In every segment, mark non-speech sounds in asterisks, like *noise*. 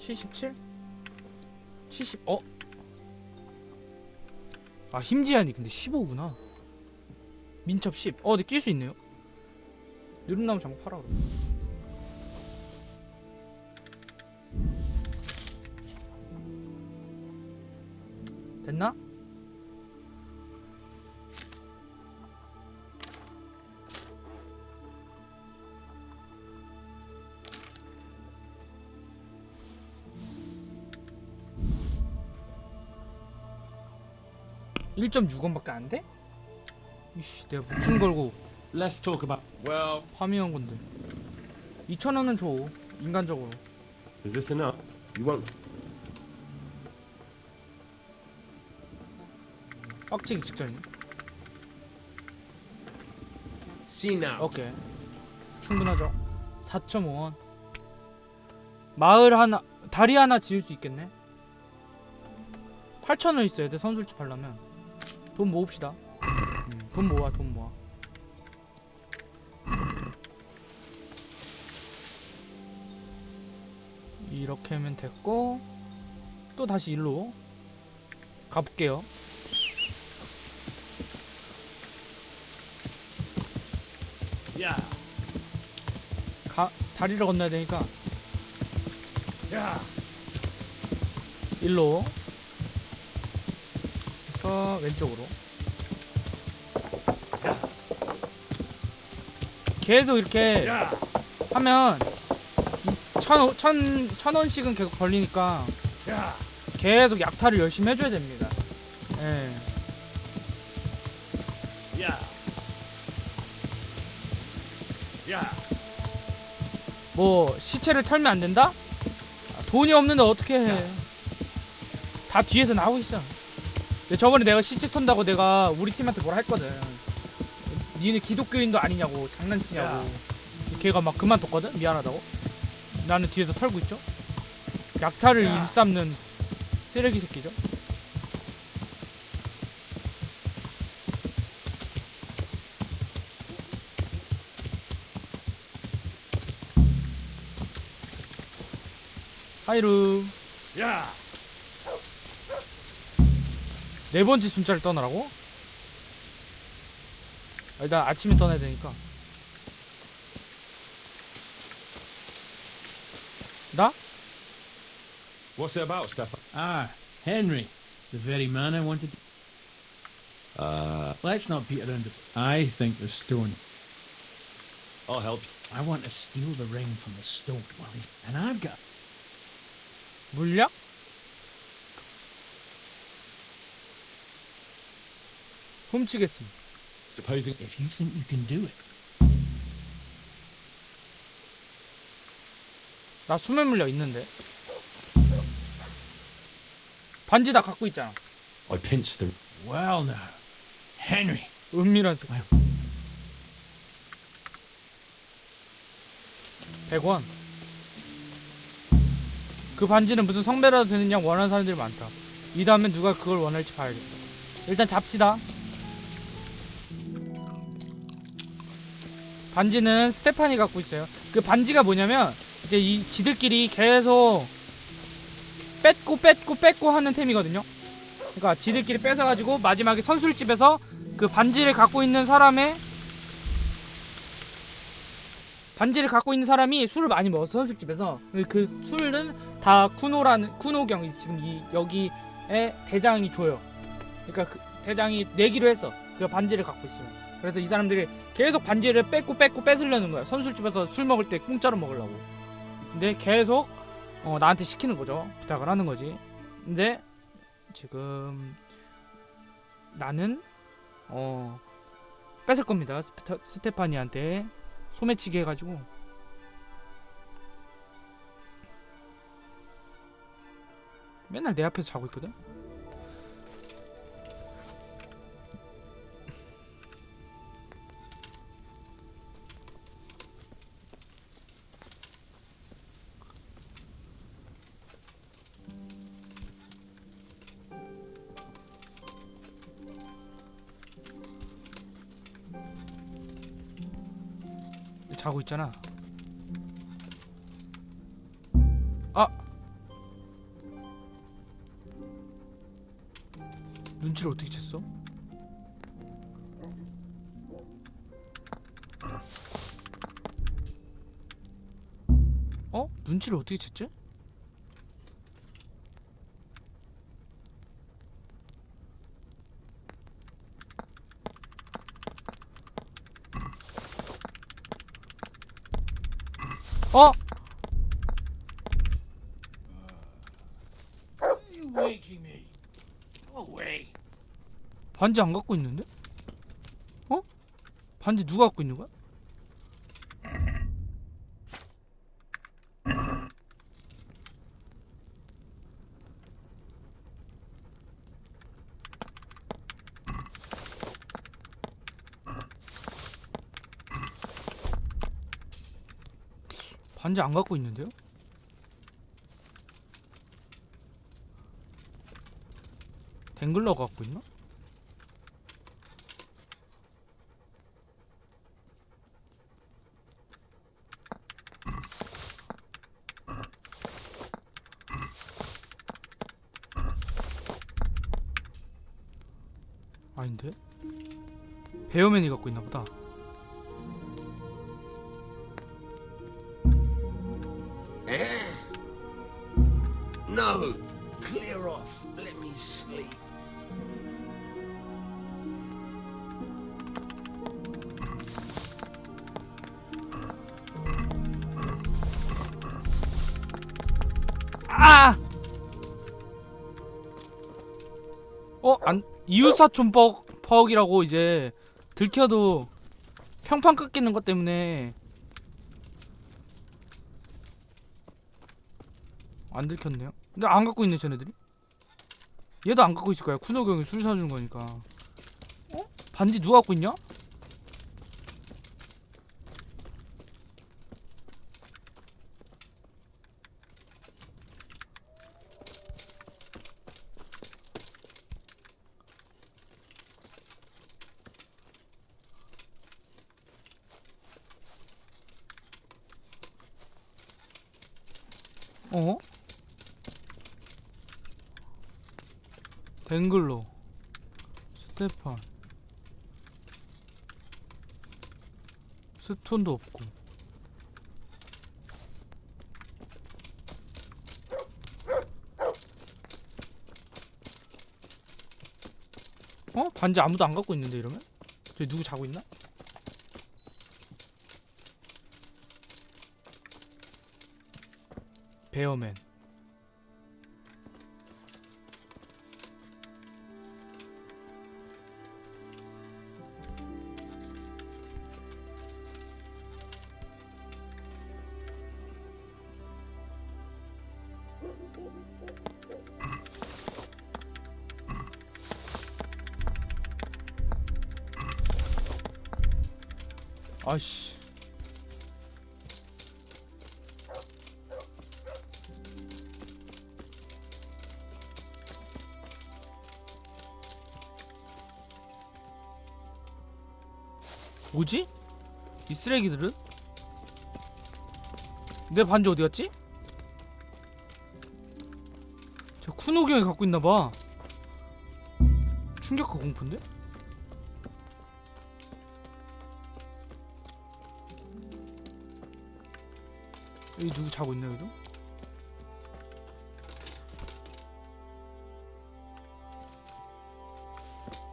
77? 70 어? 아 힘지한이 근데 15구나 민첩 10 어, 근데 낄 수 있네요 느릅나무 장구 팔아 그래 (1.6원밖에 안 돼? 이씨 내가 목숨 걸고 Let's talk about. Well, 파밍한 건데 2,000원은 줘 인간적으로 is this enough? You won't. 빡치기 직전이네 See now. 오케이 충분하죠 4.5원 마을 하나 다리 하나 지을 수 있겠네 8,000원 있어야 돼 선술집 하려면 돈 모읍시다. 음, 돈 모아 돈 모아. 이렇게 하면 됐고 또 다시 일로 가볼게요. Yeah. 가 다리를 건너야 되니까. Yeah. 일로 해서 왼쪽으로 계속 이렇게. 하면 천, 천, 천 원씩은 계속 걸리니까. 계속 약탈을 열심히 해줘야 됩니다 예. 뭐 시체를 털면 안 된다? 아, 돈이 없는데 어떻게 해? 다 뒤에서 나오고 있어. 근데 저번에 내가 시체 턴다고 내가 우리 팀한테 뭐라 했거든. 니네 기독교인도 아니냐고 장난치냐고. 걔가 막 그만뒀거든. 미안하다고. 나는 뒤에서 털고 있죠. 약탈을 야. 일삼는 쓰레기 새끼죠. 하이루. Yeah. 네 번째 숫자를 떠나라고? 아, 일단 아침에 떠나야 되니까. 나? What's it about, Stefan? Ah, Henry. The very man I wanted to... Uh, Let's not beat around the... I think the stone. I'll help. I want to steal the ring from the stone while he's... And I've got... 물약? 훔치겠습니다. Supposing. If you think you can do it, 나 수면 물약 있는데. 반지 다 갖고 있잖아. I pinched the. well now. Henry. 은밀한 색. 100원. 그 반지는 무슨 성배라도 되느냐 원하는 사람들이 많다. 이 다음에 누가 그걸 원할지 봐야겠다. 일단 잡시다. 반지는 스테판이 갖고 있어요. 그 반지가 뭐냐면 이제 이 지들끼리 계속 뺏고 뺏고 뺏고 하는 템이거든요. 그러니까 지들끼리 뺏어가지고 마지막에 선술집에서 그 반지를 갖고 있는 사람의 반지를 갖고 있는 사람이 술을 많이 먹어서 선술집에서 그 술은 다 쿠노라는 쿠노경 지금 이 여기에 대장이 줘요. 그러니까 그 대장이 내기로 했어. 그 반지를 갖고 있으면. 그래서 이 사람들이 계속 반지를 뺏고 뺏고 뺏으려는 거야. 선술집에서 술 먹을 때 공짜로 먹으려고. 근데 계속 어, 나한테 시키는 거죠. 부탁을 하는 거지. 근데 지금 나는 어 뺏을 겁니다. 스테파, 스테파니한테 소매치기 해가지고 맨날 내 앞에서 자고 있거든. 자고 있잖아. 아! 눈치를 어떻게 챘어? 어? 눈치를 어떻게 챘지? 반지 안 갖고 있는데? 어? 반지 누가 갖고 있는 거야? 반지 안 갖고 있는데요? 댕글러가 갖고 있나? 아닌데? 베어맨이 갖고 있나 보다. No, clear off. Let me sleep. 아! 어, 안 이웃사촌 퍽 퍽이라고 이제 들켜도 평판 깎이는 것 때문에 안 들켰네요. 근데 안 갖고 있네 쟤네들이. 얘도 안 갖고 있을 거야. 쿠노 형이 술 사주는 거니까. 어? 반지 누가 갖고 있냐? 어? 댕글로 스테판 스톤도 없고 어? 반지 아무도 안 갖고 있는데 이러면? 저기 누구 자고 있나? 베어맨 아씨 뭐지? 이 쓰레기들은? 내 반지 어디 갔지? 저 쿠노기 형이 갖고 있나봐 충격과 공포인데? 여기 누구 자고 있나 여기도?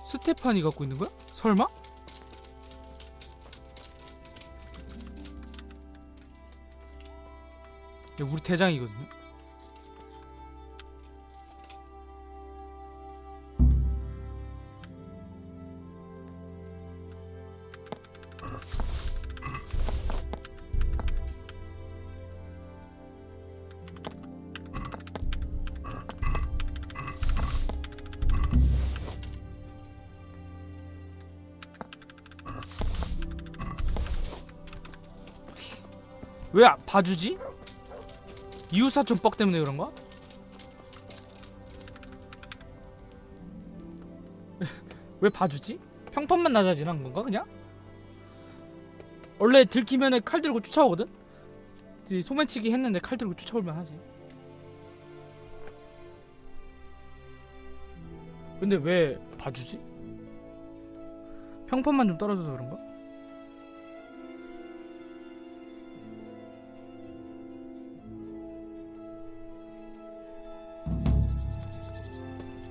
스테판이 갖고 있는 거야? 설마? 야, 우리 대장이거든요. 왜 아- 봐주지? 이웃사촌 뻑 때문에 그런가? *laughs* 왜 봐주지? 평판만 낮아지는 건가 그냥? 원래 들키면은 칼 들고 쫓아오거든? 소매치기 했는데 칼 들고 쫓아올만 하지 근데 왜 봐주지? 평판만 좀 떨어져서 그런가?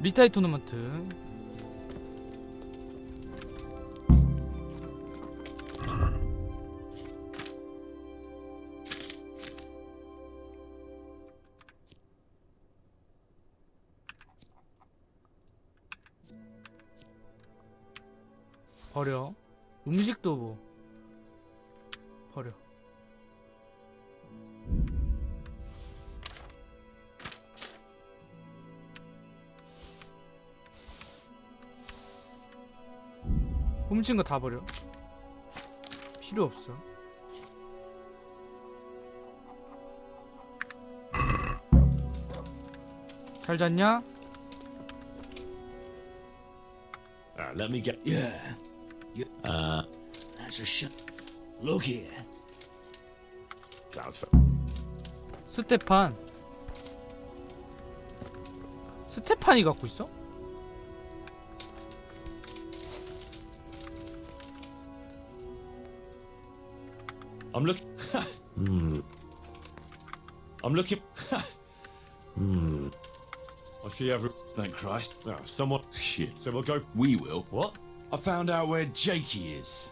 리타이 토너먼트. 버려. 음식도 뭐. 버려 훔친 거 다 버려 필요 없어 잘 잤냐? Uh, let me get. Yeah, Uh, that's a shot. Look here. sounds fair. 스테판 스테판이 갖고 있어? I'm *laughs* looking. Hmm. I'm looking. Hmm. I see every. Thank Christ. Oh, someone. Shit. So we'll go. We will. What? I found out where Jakey is.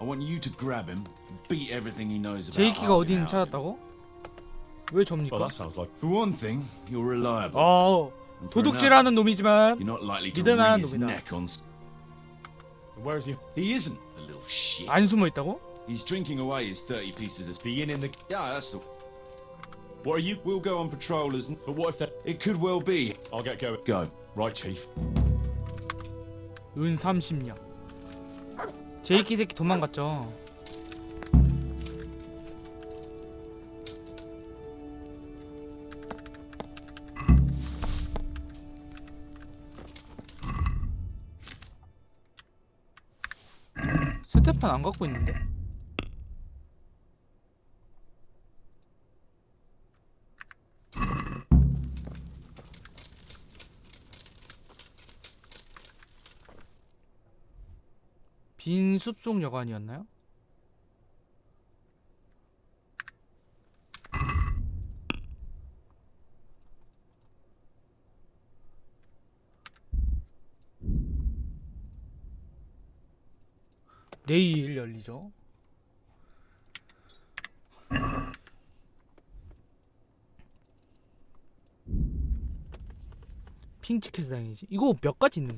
I want you to grab him and beat everything he knows about. 제이키가 어디 Arkham 있는 out. 찾았다고? 왜 Well, 접니까? that sounds like. For one thing, you're reliable. 어 And for another, 도둑질하는 놈이지만 You're not likely to 믿을 만한 wring his 놈이다. neck on. s- Where is he? He isn't a little shit. 안 숨어 있다고? He's drinking away his 30 pieces of. Being in the. Yeah, that's the. What are you? We'll go on patrol as. But what if that? It could well be. I'll get going. Go. Right, Chief. 은 30년 제이키 새끼 도망갔죠 스테판 안 갖고 있는데? 빈 숲속 여관이었나요? 내일 열리죠. 핑치켓 다행이지. 이거 몇 가지 있는?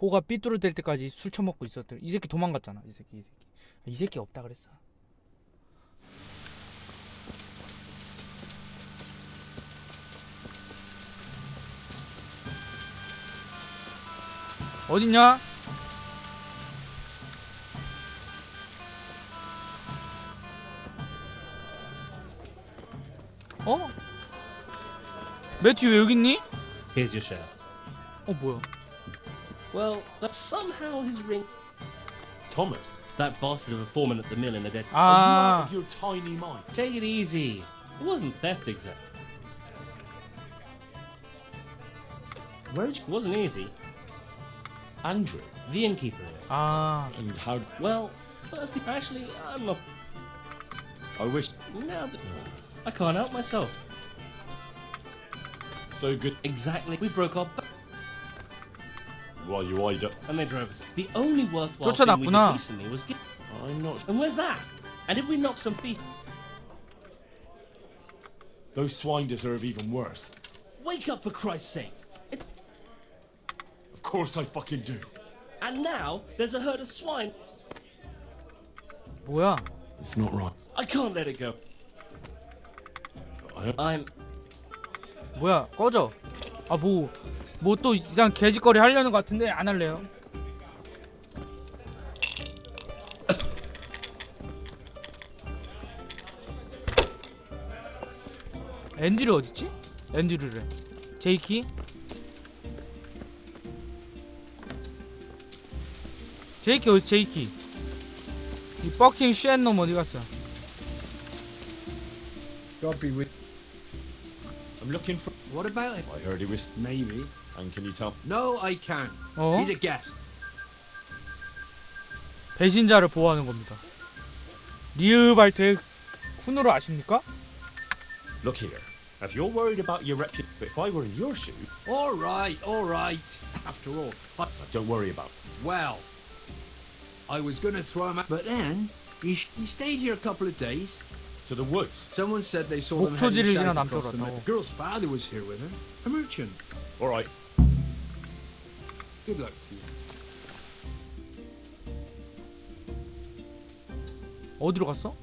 코가 삐뚤어질 때까지 술 처먹고 있었대. 이 새끼 도망갔잖아. 이 새끼 이 새끼. 이 새끼 없다 그랬어. 어딨냐? 어? 매튜 왜 여기 있니? Here's your share. 어 뭐야? Well, that's somehow his ring. Thomas. That bastard of a foreman at the mill in the dead. Are you 아 out of your tiny mind? Take it easy. It wasn't theft exactly. Where'd It wasn't easy. Andrew? The innkeeper. Ah. 아 And how? Well, firstly, actually, I'm not. I wish. No, but I can't help myself. So good. Exactly. We broke up, While you eyed up. and they drove us. The only worthwhile thing we did 쫓아났구나. recently was get. I'm not. And where's that? And if we knock some thief, Those swine deserve even worse. wake up for Christ's sake! It, Of course I fucking do. and now there's a herd of swine. 뭐야? It's not right. I can't let it go. I, I'm. 뭐야? 꺼져. 아 뭐 뭐 또 이상 개짓거리 하려는 것 같은데 안 할래요. 앤드류 어딨지? 앤드류래. 제이키? 제이키 어디 제이키 이 버킹 쉔놈 어디 갔어 God be with. I'm looking for. What about it? I heard he was. Maybe. And can you tell? No, I can't. 어? He's a guest. 배신자를 보호하는 겁니다 리으발트의 쿠노를 아십니까? Look here. If you're worried about your reputation, if I were in your shoes, All right, all right. After all, but don't worry about. well, I was gonna throw him out, but then he, sh- he stayed here a couple of days. To the woods. Someone said they saw them 목초지를 heading 지나 south across the 남쪽으로 night. 갔다고. The girl's father was here with her, a merchant. All right. Good luck to you. 어디로 갔어?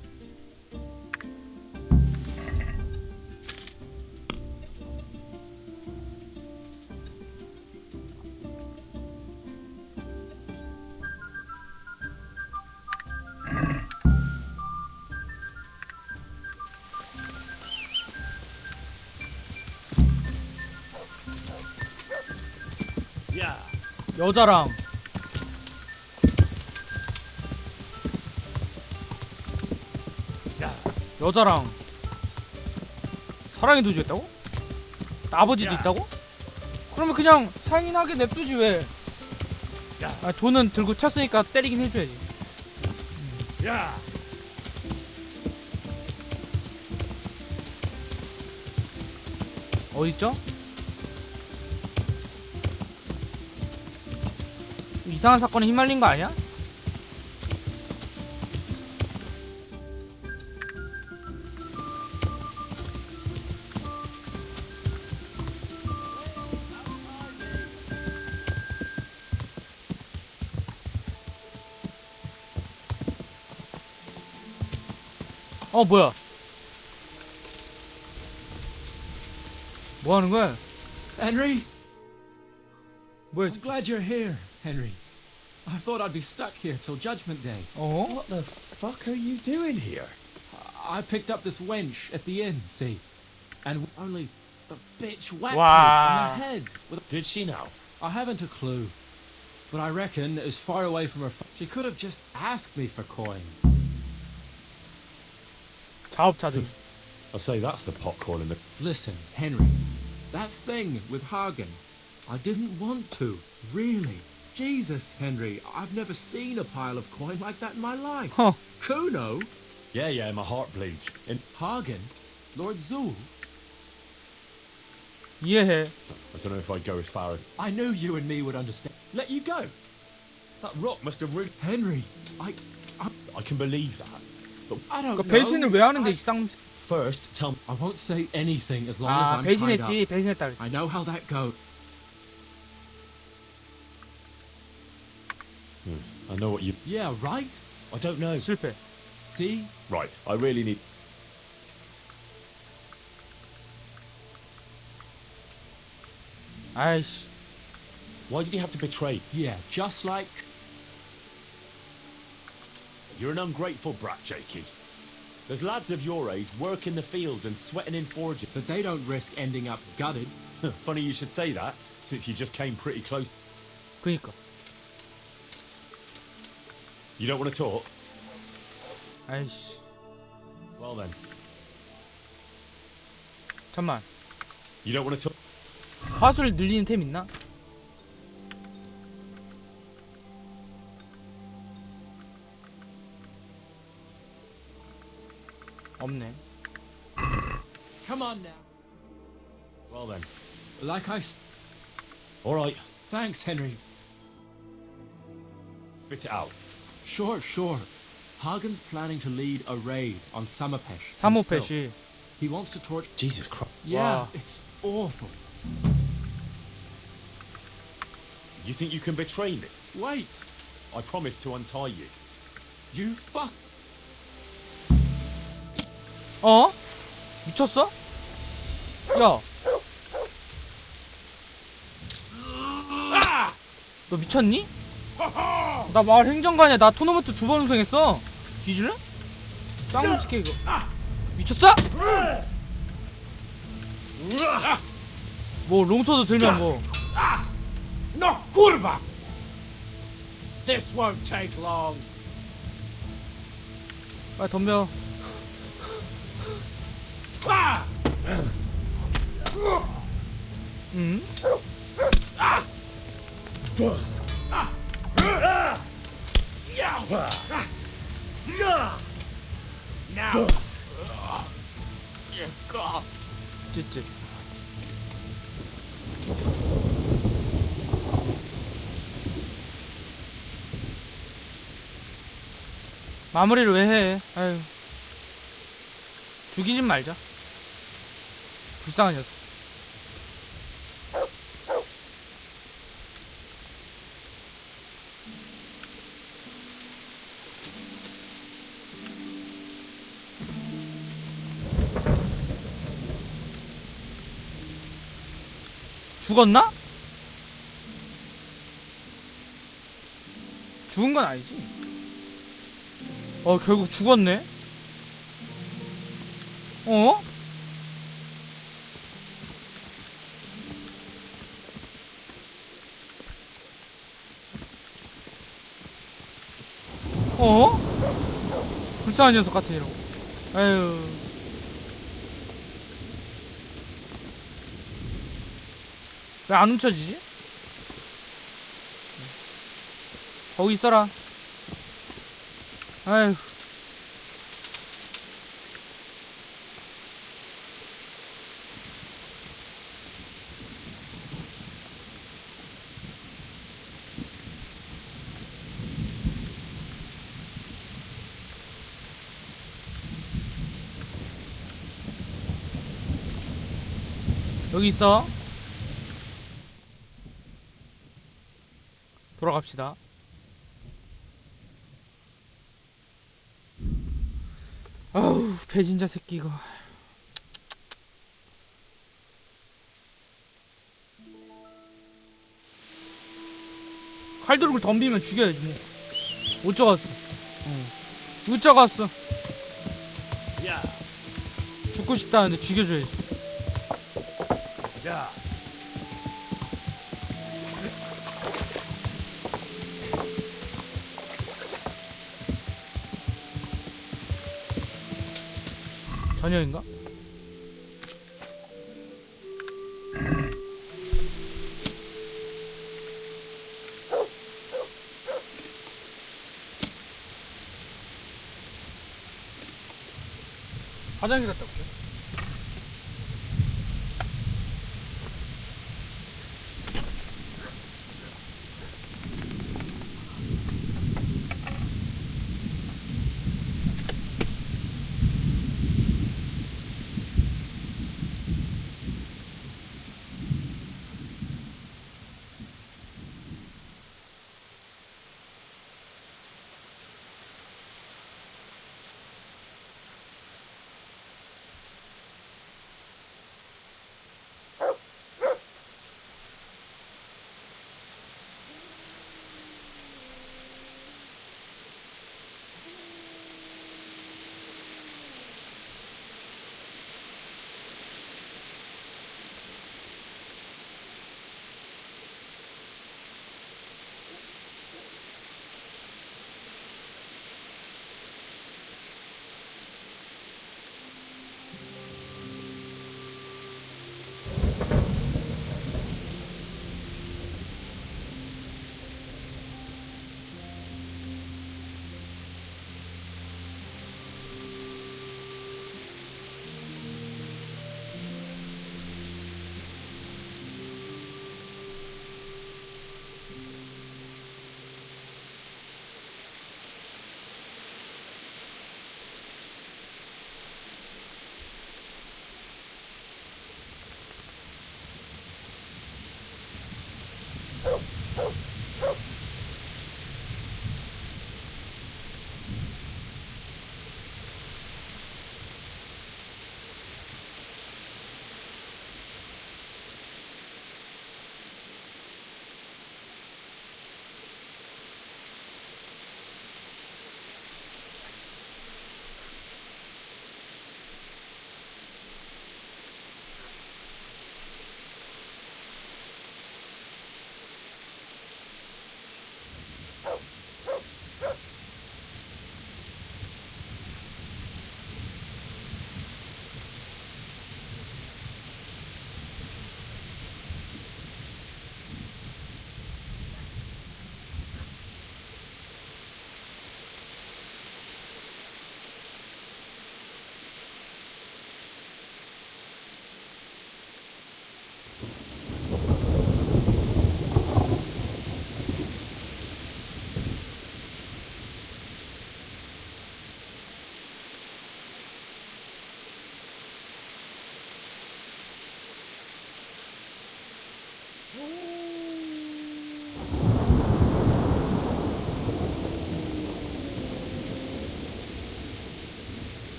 여자랑 여자랑 사랑의 도주 했다고? 아버지도 야. 있다고? 그러면 그냥 상인하게 냅두지 왜? 야. 아, 돈은 들고 쳤으니까 때리긴 해줘야지. Yeah. 어딨죠? 이상한 사건에 휘말린 거 아니야? 어 뭐야? 뭐 하는 거야? Henry, 뭐야? I'm glad you're here, Henry. I thought I'd be stuck here till Judgment Day. Oh? What the fuck are you doing here? I picked up this wench at the inn, see? And only the bitch whacked wow. me in the head. With Did she know? I haven't a clue. But I reckon as far away from her... She could have just asked me for coin. Taubtaddy. *laughs* I say that's the pot calling the... Listen, Henry. That thing with Hagen. I didn't want to. Really. Jesus, Henry, I've never seen a pile of coin like that in my life. Huh. Kuno? Yeah, yeah, my heart bleeds. In. Hagen? Lord Zul? 이해해. I don't know if I'd go as far as. I knew you and me would understand. Let you go. That rock must have really. Henry, I, I, I can believe that. I don't 그러니까 know. 배신을 왜 하는데 I, 이 쌍. First, tell me. I won't say anything as long as 아 I'm tied up. 배신했지 배신했다. I know how that goes. I know what you. Yeah, right? I don't know. 실패. See? Right. I really need. 아이씨. Why did he have to betray? Yeah, just like. You're an ungrateful brat, Jakey. There's lads of your age working the fields and sweating in forges. But they don't risk ending up gutted. Funny you should say that, since you just came pretty close. 그니까. You don't want to talk? 아이씨. Well then, 잠만. you don't want to talk. 화술 늘리는 템 있나? 없네. Come on now. Well then, Like I. S- all right. Thanks, Henry. Spit it out. Sure, sure. Hagen's planning to lead a raid on Samapesh. himself. 사모펫이 He wants to torch. Jesus Christ. Yeah, Wow. it's awful. You think you can betray me? Wait, I promise to untie you. you fuck. 어? 미쳤어? 야. *laughs* 너 미쳤니? 나 마을 행정관이야. 나 토너먼트 두 번 우승했어. 뒤질래? 쌍놈 스케 이거. 미쳤어? 뭐 롱소드 들면 뭐. No, kurwa! This won't take long. 빨리 덤벼. Ah! 응? Now, 찌찌. 마무리를 왜 해? 아유. 죽이진 말자. 불쌍한 녀석. 죽었나? 죽은 건 아니지. 어, 결국 죽었네. 어? 어? 불쌍한 녀석 같은 이라고. 아유. 왜 안 훔쳐지지? 거기 있어라. 아휴. 여기 있어. 돌아갑시다. 아우 배신자 새끼 이거. 칼도둑을 덤비면 죽여야지 뭐. 못 잡았어. yeah, 죽고 싶다는데 죽여줘야지. yeah. 전혀인가? 화장실 갔다 올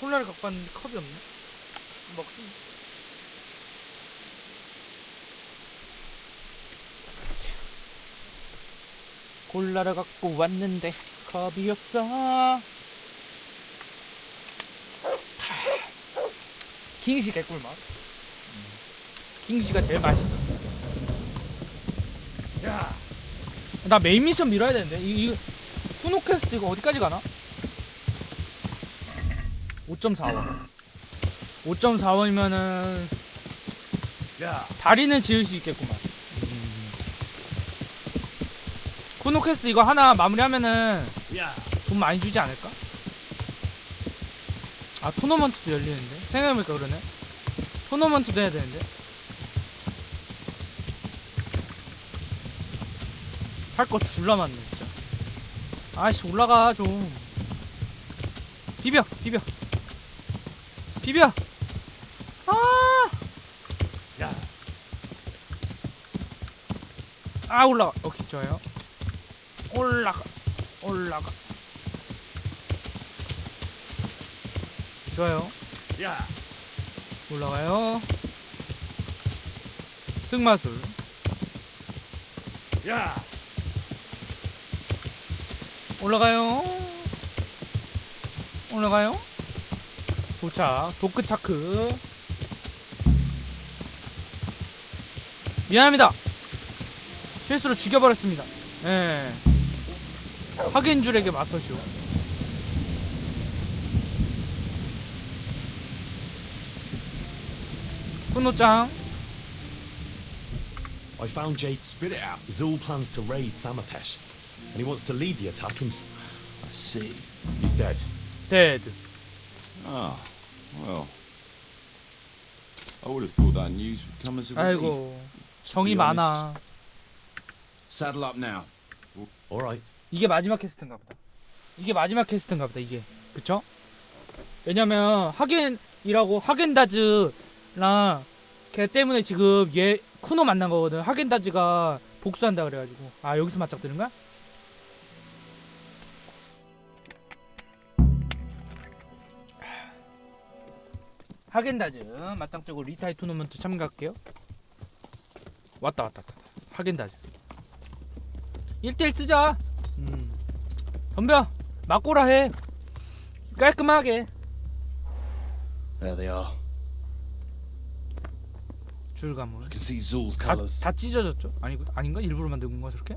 콜라를 갖고 왔는데 컵이 없네. 먹지. 콜라를 갖고 왔는데 컵이 없어. 킹시 개꿀맛. 킹시가 제일 맛있어. Yeah. 나 메인 미션 밀어야 되는데 이, 이 후노 퀘스트 이거 어디까지 가나? 5.4원. 5.4원이면은 Yeah. 다리는 지을 수 있겠구만. 후노 퀘스트 이거 하나 마무리하면은. 돈 많이 주지 않을까? 아 토너먼트도 열리는데? 생각해보니까 그러네. 토너먼트도 해야 되는데? 할 거 줄라 많네 진짜. 아이씨 올라가 좀 비벼 비벼 비벼. 아. Yeah. 아 올라가. 오케이 좋아요. 올라가. 올라가. 좋아요. Yeah. 올라가요. 승마술. Yeah. 올라가요. 올라가요 도착 도크 차크 미안합니다 실수로 죽여버렸습니다 예 하겐줄에게 맞서시오 훈호짱 I found Jake. Spit it out. Zul plans to raid Samapesh, and he wants to lead the attack himself. I see. He's dead. 데드 Ah, well. I would have thought that news would come as a relief. 아이고 정이 많아 Saddle up now. All right. 이게 마지막 캐스트인가 보다. 이게 마지막 캐스트인가 보다. 이게 그쵸? *laughs* 왜냐면 하겐이라고 하겐다즈랑 걔 때문에 지금 얘 쿠노 만난 거거든. 하겐다즈가 복수한다 그래가지고 아 여기서 맞짱뜨는 거야? 하겐다즈 맞짱 뜨고 리타이 토너먼트 참가할게요. 왔다 왔다 왔다. 하겐다즈. 1대1 뜨자. 음. 덤벼. 맞고라 해. 깔끔하게. There they are. 줄가물. I can see Zul's 다, colours. 다 찢어졌죠? 아니고 아닌가? 일부러 만든 건가 저렇게?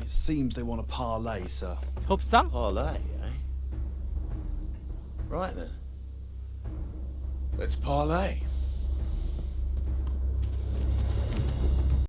It seems they want a parlay, sir. 협상? Parlay, eh? Right then. Let's parlay.